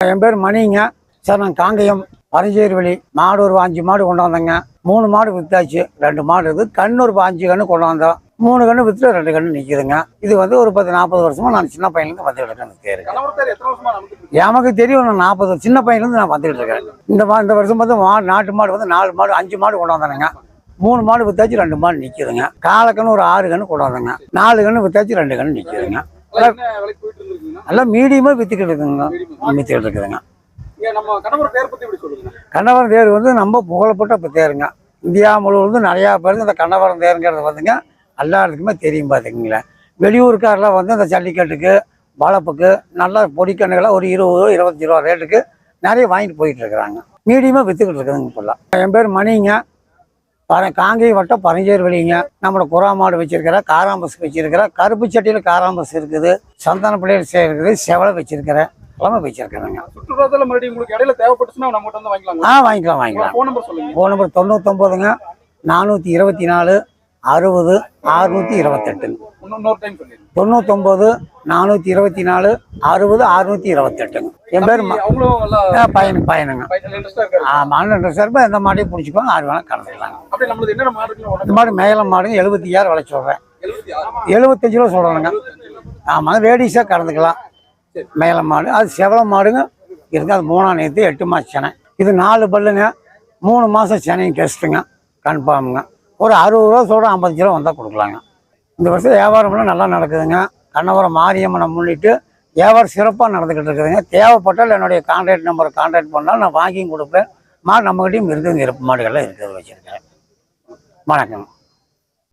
என் பேர் மணிங்க. சார் நான் காங்கயம் பரஞ்சேரி வழி மாடு ஒரு அஞ்சு மாடு கொண்டாந்தேங்க மூணு மாடு வித்தாச்சு. ரெண்டு மாடு இருக்குது. கண்ணு ஒரு அஞ்சு கன்று கொண்டாந்தோம் மூணு கன்று வித்துட்டு ரெண்டு கன்று நிற்கிதுங்க இது வந்து ஒரு பத்து நாற்பது வருஷமா நான் சின்ன பையனுக்கு வந்துட்டு இருக்கேன். எனக்கு தெரியும்? எனக்கு தெரியும் நான் நாற்பது சின்ன பையன்லேருந்து நான் வந்துட்டு இருக்கேன். இந்த மா இந்த வருஷம் வந்து மா நாட்டு மாடு வந்து நாலு மாடு அஞ்சு மாடு கொண்டாந்தானுங்க மூணு மாடு வித்தாச்சு ரெண்டு மாடு நிற்கிதுங்க காலக்கன்று ஒரு ஆறு கன்று கொண்டாந்தங்க நாலு கன்று வித்தாச்சு ரெண்டு கன்று நிற்கிதுங்க எல்லாம் மீடியமாக வித்துக்கிட்டு இருக்குங்க. வித்துக்கிட்டு இருக்குதுங்க. கண்ணவரம் தேர் வந்து நம்ம புகழப்பட்ட இப்போ தேருங்க. இந்தியா முழுவதும் நிறையா பேருக்கு இந்த கண்ணவரம் தேருங்கிறது வந்துங்க எல்லாருக்குமே தெரியும் பார்த்துக்கிங்களேன் வெளியூருக்காரெல்லாம் வந்து இந்த ஜல்லிக்கட்டுக்கு வளப்புக்கு நல்ல பொடிக்கண்ணுகளை ஒரு இருபது இருபத்தஞ்சி ரூபா ரேட்டுக்கு நிறைய வாங்கிட்டு போயிட்டு இருக்கிறாங்க. மீடியமாக விற்றுக்கிட்டு இருக்குதுங்க இப்போல்லாம். என் பேர் மணிங்க. பர காங்கை வட்டம் பரஞ்சேர் வெளிங்க நம்மளோட குறா மாடு வச்சிருக்கிறேன் காராம்பஸ் வச்சிருக்கிறேன் கருப்பு சட்டியில் காராம்பஸ் இருக்குது சந்தான பிள்ளைகள் இருக்குது செவலை வச்சிருக்கிறேன் எல்லாமே வச்சிருக்கிறேங்க. சுற்றுலாத்துல மறுபடியும் உங்களுக்கு இடையில தேவைப்பட்டுச்சுன்னா நம்ம கிட்ட வந்து வாங்கிக்கலாம் ஆ வாங்கிக்கலாம் வாங்கிக்கலாம். ஃபோன் நம்பர் சொல்லுங்க. ஃபோன் நம்பர் தொண்ணூத்தொம்பதுங்க நானூற்றி இருபத்தி நாலு அறுபது அறுநூற்றி சொல்லிடுங்க தொண்ணூத்தொம்பது நானூற்றி இருபத்தி நாலு அறுபது அறுநூற்றி இருபத்தெட்டுங்க என் பேர் பையன் பையனுங்க. ஆமாம் சார் எந்த மாட்டையும் பிடிச்சிக்கோங்க ஆறு வேணால் கலந்துக்கலாங்க. இந்த மாடு மேலம் மாடுங்க எழுபத்தி ஆறு விலை சொல்கிறேன் எழுபத்தஞ்சு ரூபா சொல்கிறேங்க ஆமாம் லேடிஸாக கலந்துக்கலாம். மேலம் மாடு அது செவல மாடுங்க. இருக்குது அது மூணாம் நேற்று எட்டு மாதம் செனை. இது நாலு பல்லுங்க. மூணு மாதம் செனையும் டெஸ்ட்டுங்க கன்ஃபார்முங்க ஒரு அறுபது ரூபா சொல்கிறோம் ஐம்பத்தஞ்சு ரூபா வந்தால் கொடுக்கலாங்க. இந்த வருஷம் வியாபாரம்லாம் நல்லா நடக்குதுங்க. கண்ணவரம் மாரியம்மனை முன்னிட்டு வியாபாரம் சிறப்பாக நடந்துக்கிட்டு இருக்குதுங்க. தேவைப்பட்டால் என்னுடைய கான்டாக்ட் நம்பரை கான்டாக்ட் பண்ணால் நான் வாங்கியும் கொடுப்பேன். மாடு நம்மகிட்டையும் இருக்குதுங்க இருப்பு மாடுகள்லாம் இருக்குது வச்சுருக்கேன். வணக்கம்